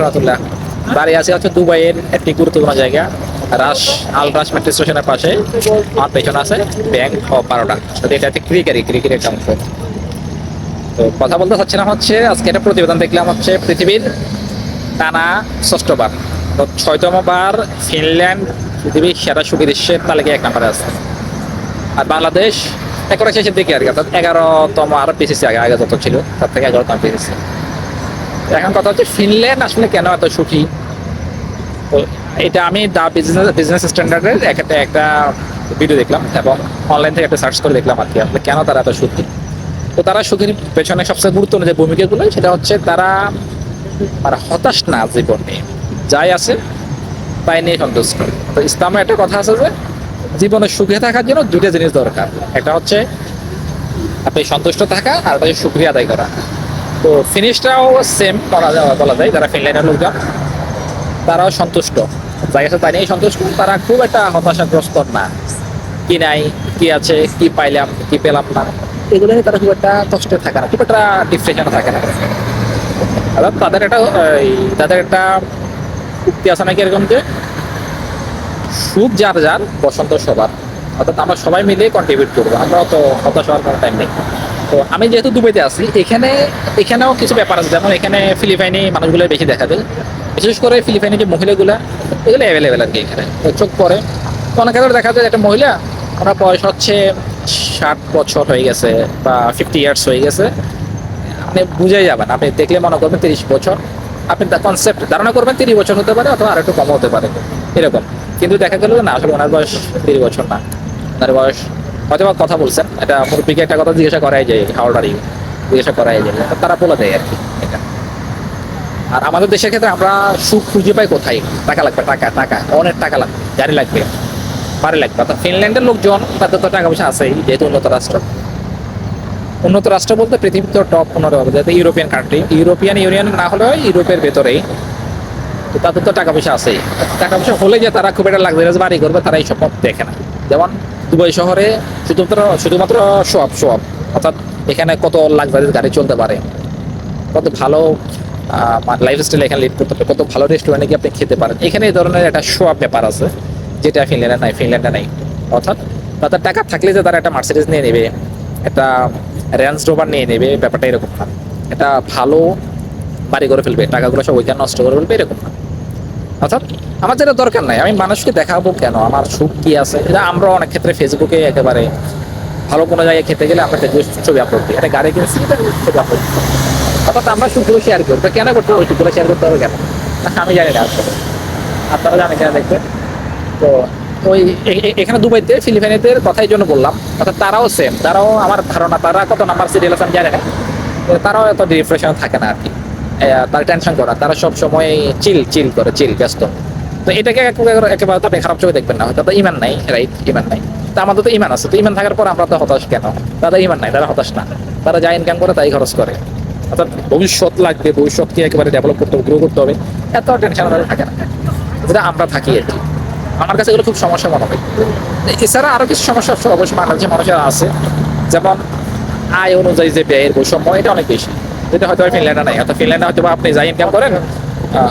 রহমতুল্লাহ। দাঁড়িয়ে আছে হচ্ছে দুবাইয়ের একটি গুরুত্বপূর্ণ জায়গা, রাস, আল রাস মেট্রো স্টেশনের পাশে। আমার পেছনে আছে ব্যাংক বারোটা। এটা একটা অংশ। তো কথা বলতে হচ্ছে, আজকে একটা প্রতিবেদন দেখলাম হচ্ছে পৃথিবীর টানা ষষ্ঠবার। তো ছয়তম বার ফিনল্যান্ড পৃথিবীর সেরা সুখী দেশের তালিকায় এক নম্বরে আছে। আর বাংলাদেশ একেবারে শেষের দিকে আর কি, অর্থাৎ এগারোতম আরও পিছিয়েছে আগে আগে যত ছিল, তার থেকে এগারোতম পিছিয়েছে এখন কথা হচ্ছে, ফিনল্যান্ড আসলে কেন এত সুখী? তো এটা আমি দা বিজনেস বিজনেস স্ট্যান্ডার্ডের একটা একটা ভিডিও দেখলাম এবং অনলাইন থেকে একটা সার্চ করে দেখলাম আর কি, আসলে কেন তারা এত সুখী? তো তারা সুখীর পেছনে সবচেয়ে গুরুত্বপূর্ণ যে ভূমিকাগুলো, সেটা হচ্ছে তারা তারা হতাশ না জীবন নিয়ে। যাই আছে, তাই নিয়ে সন্তুষ্ট। তো ইসলামে একটা কথা আছে যে, জীবনে সুখে থাকার জন্য দুটো জিনিস দরকার। একটা হচ্ছে, আপনি সন্তুষ্ট থাকা আর একটা সুক্রিয়া আদায় করা। তো ফিনিশটাও সেম যায়, বলা যায়। যারা ফিনল্যান্ডের লোকজন, তারাও সন্তুষ্ট। যাই আছে তাই নিয়েই সন্তুষ্ট। তারা খুব একটা হতাশাগ্রস্ত না। কি নাই, কি আছে, কি পাইলাম, কি পেলাম না। এগুলো নিয়ে তারা খুব একটা কষ্টে থাকে না। খুব একটা ডিপ্রেশনে থাকে না। অর্থাৎ তাদের একটা তাদের একটা উক্তি আছে নাকি এরকম যে, সুখ যার যার, বসন্ত সবার। অর্থাৎ আমরা সবাই মিলে কন্ট্রিবিউট করব। আমরা অত হতাশ হওয়ার কোনো টাইম নেই। তো আমি যেহেতু দুবাইতে আছি, এখানে, এখানেও কিছু ব্যাপার আছে। যেমন এখানে ফিলিপাইনি মানুষগুলো বেশি দেখা যায়। বিশেষ করে ফিলিপাইনি যে মহিলাগুলো, এগুলো অ্যাভেলেবেল আর কি এখানে। চোখ পরে অনেক ক্ষেত্রে দেখা যায় একটা মহিলা, ওনার বয়স হচ্ছে ষাট বছর হয়ে গেছে বা ফিফটি ইয়ার্স হয়ে গেছে। আপনি বুঝেই যাবেন আপনি দেখলে মনে করবেন তিরিশ বছর। আপনি কনসেপ্ট ধারণা করবেন তিরিশ বছর হতে পারে অথবা আর একটু কম হতে পারে। এরকম। কিন্তু দেখা গেল না, আসলে ওনার বয়স তিরিশ বছর না। ওনার বয়স হয়তো বা কথা বলছেন এটা মুরব্বীকে একটা কথা জিজ্ঞাসা করাই যায় হাওড়ারি জিজ্ঞাসা করাই যায়। তারা বলে দেয় আর কি এটা। আর আমাদের দেশের ক্ষেত্রে আমরা সুখ খুঁজে পাই কোথায়? টাকা লাগবে, টাকা টাকা, অনেক টাকা লাগবে, গাড়ি লাগবে, বাড়ি লাগবে। অর্থাৎ ফিনল্যান্ডের লোকজন, তাদের তো টাকা পয়সা আছেই, যেহেতু উন্নত রাষ্ট্র। উন্নত রাষ্ট্র বলতে পৃথিবীর তো টপ পনেরো হবে যাতে ইউরোপিয়ান কান্ট্রি ইউরোপিয়ান ইউনিয়ন না হলেও ইউরোপের ভেতরেই। তো তাদের তো টাকা পয়সা আছেই। টাকা পয়সা হলে যে তারা খুব একটা লাক্সারিয়াস বাড়ি করবে, তারা এই স্বপ্ন দেখে না। যেমন দুবাই শহরে শুধুমাত্র শুধুমাত্র সব শপ অর্থাৎ এখানে কত লাক্সারিয়াস গাড়ি চলতে পারে, কত ভালো লাইফ স্টাইল এখানে লিড করতে পারে, কত ভালো রেস্টুরেন্টে গিয়ে আপনি খেতে পারেন। এখানে এই ধরনের একটা শোয়াপ ব্যাপার আছে, যেটা ফিনল্যান্ডে নাই ফিনল্যান্ডে নাই। অর্থাৎ তাদের টাকা থাকলে যে তারা একটা মার্সিডিজ নিয়ে নেবে, একটা রেঞ্জ রোভার নিয়ে নেবে, ব্যাপারটা এরকম না। এটা ভালো বাড়ি করে ফেলবে, টাকাগুলো সব ওইখানে নষ্ট করে ফেলবে, এরকম না। অর্থাৎ আমার যেটা দরকার নাই, আমি মানুষকে দেখাবো কেন? আমার সুখ কি আছে? এটা আমরা অনেক ক্ষেত্রে ফেসবুকে একেবারে ভালো কোনো জায়গায় খেতে গেলে আমরা ফেসবুক ছবি আপলোড দিই একটা গাড়ি কিনছি ছবি আপলোড অর্থাৎ আমরা সুখগুলো শেয়ার করি। তো কেন করতে ওই সুখগুলো শেয়ার করতে হবে কেন? আমি জানি না আসলে। আপনারা জানেন কেন দেখবেন তো ওই এখানে দুবাইতে ফিলিপাইনিদের কথাই জন্য বললাম। অর্থাৎ তারাও সেম তারাও আমার ধারণা, তারা কত নাম্বার সিরিয়াল আছে আমি জানি না। তারাও এত ডিপ্রেশন থাকে না আর কি। তারা টেনশন করা। তারা সব সময় চিল চিল করে চিল ব্যস্ত। তো এটাকে একেবারে তো আপনি খারাপ চোখে দেখবেন না। হয়তো তো ইমান নাই রাইট ইমান নাই। তা আমাদের তো ইমান আছে। তো ইমান থাকার পর আমরা তো হতাশ কেন? তাদের ইমান নাই, তারা হতাশ না। তারা যা ইনকাম করে, তাই খরচ করে। অর্থাৎ ভবিষ্যৎ লাগবে, ভবিষ্যৎকে একেবারে ডেভেলপ করতে হবে গ্রো করতে হবে। এত টেনশন থাকে না। যেটা আমরা থাকি আর কি। আমার কাছে এগুলো খুব সমস্যা মনে হয়। এছাড়া আরও কিছু সমস্যা অবশ্য অবশ্যই বাংলাদেশের মানুষের আছে। যেমন আয় অনুযায়ী যে ব্যয়ের বৈষম্য, এটা অনেক বেশি। যেটা হয়তো ফিনল্যান্ডে নাই। অর্থাৎ ফিনল্যান্ডে হয়তো আপনি যা ইনকাম করেন?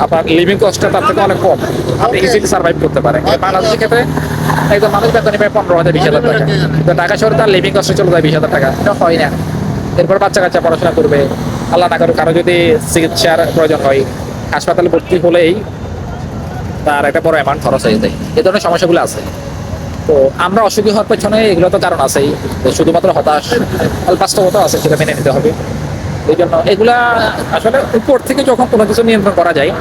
আপনার লিভিং কস্টটা তার থেকে অনেক কম। আপনি ইজিলি সার্ভাইভ করতে পারেন। বাংলাদেশের ক্ষেত্রে একজন মানুষ বেতনই পায় পনেরো হাজার, বিশ হাজার টাকা। কিন্তু ঢাকা শহরে তার লিভিং কস্টে চলে যায় বিশ হাজার টাকা। এটা হয় না। এরপর বাচ্চা কাচ্চা পড়াশোনা করবে। আল্লাহ না করুক, কারও যদি চিকিৎসার প্রয়োজন হয়, হাসপাতালে ভর্তি হলেই তার একটা বড় অ্যামাউন্ট খরচ হয়ে যায়। এই ধরনের সমস্যাগুলো আছে। তো আমরা অসুখী হওয়ার পেছনে এগুলো তো কারণ আছেই। তো শুধুমাত্র হতাশ। বাস্তবতা আছে, সেটা মেনে নিতে হবে। এই জন্য এগুলা আসলে উপর থেকে যখন কোনো কিছু নিয়ন্ত্রণ করা যায়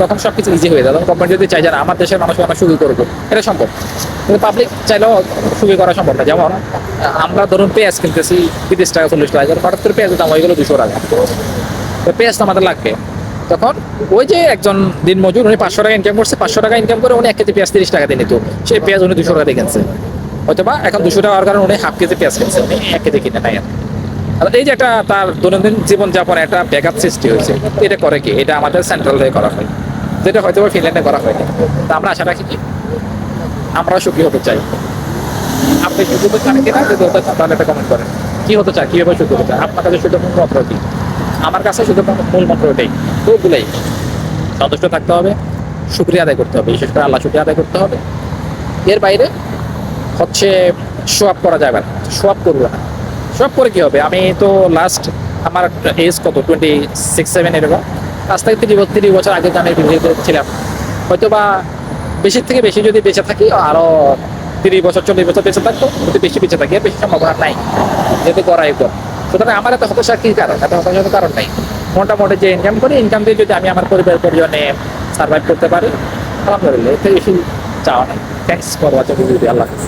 তখন সব কিছু ইজি হয়ে যায়। তখন গভর্নমেন্ট যদি চাই যে না, আমার দেশের মানুষ আমরা সুখী করব এটা সম্ভব। কিন্তু পাবলিক চাইলেও সুখী করা সম্ভব না। যেমন আমরা ধরুন পেঁয়াজ কিনতেছি তিরিশ টাকা চল্লিশ টাকা হঠাৎ করে পেঁয়াজের দাম হয়ে গেলো দুশো টাকা। তো পেঁয়াজ তো আমাদের লাগবে। তখন ওই যে একজন দিন মজুর উনি পাঁচশো টাকা ইনকাম করছে পাঁচশো টাকা ইনকাম করে উনি এক কেজি পেঁয়াজ তিরিশ টাকা দিয়ে নিত। সেই পেঁয়াজ উনি দুশো টাকা দিয়ে কিনছে। হয়তো বা এখন দুশো টাকা হওয়ার কারণে উনি হাফ কেজি পেঁয়াজ কিনছে উনি এক কেজি কিনে নাই আর এই যে একটা তার দৈনন্দিন জীবনযাপনে একটা ব্যাঘাত সৃষ্টি হয়েছে, এটা করে কি? এটা আমাদের সেন্ট্রাল হয়ে করা হয়। যেটা হয়তো ফিনল্যান্ডে করা হয়নি। তা আমরা আশা রাখি কি? আমরা সুখী হতে চাই। আপনি সুখী হতে চান কিনা? যদি হতে চান, তাহলে একটা কমেন্ট করেন। কি হতে চায়? কীভাবে সুখী হতে চায়? আপনার কাছে সুখের মূল কি? আমার কাছে শুধু মূল মন্ত্র ওটাই তো ওগুলোই সন্তুষ্ট থাকতে হবে শুক্রিয়া আদায় করতে হবে। বিশেষ করে আল্লাহ শুক্রিয়া আদায় করতে হবে। এর বাইরে হচ্ছে আপ করা যাবে না। আপ করব না। আপ করে কি হবে? আমি তো লাস্ট আমার এজ কত? টোয়েন্টি সিক্স সেভেন এরকম। আজ থেকে তিরিশ তিরিশ বছর আগে আমি পৃথিবীতে ছিলাম হয়তো বা বেশি থেকে বেশি যদি বেঁচে থাকি, আরও তিরিশ বছর, চল্লিশ বছর বেঁচে থাকতো যদি বেশি বেঁচে থাকি বেশি সম্ভাবনা নাই, যেহেতু করা এরকম সুতরাং আমার এত হতাশার কি কারণ? এত হতাশার কারণ নাই। মোটামুটি যে ইনকাম করি ইনকাম দিয়ে যদি আমি আমার পরিবার, পরিজনে সার্ভাইভ করতে পারি, আলহামদুলিল্লাহ, এতে বেশি চাওয়া নাই। Thanks for watching video Allah.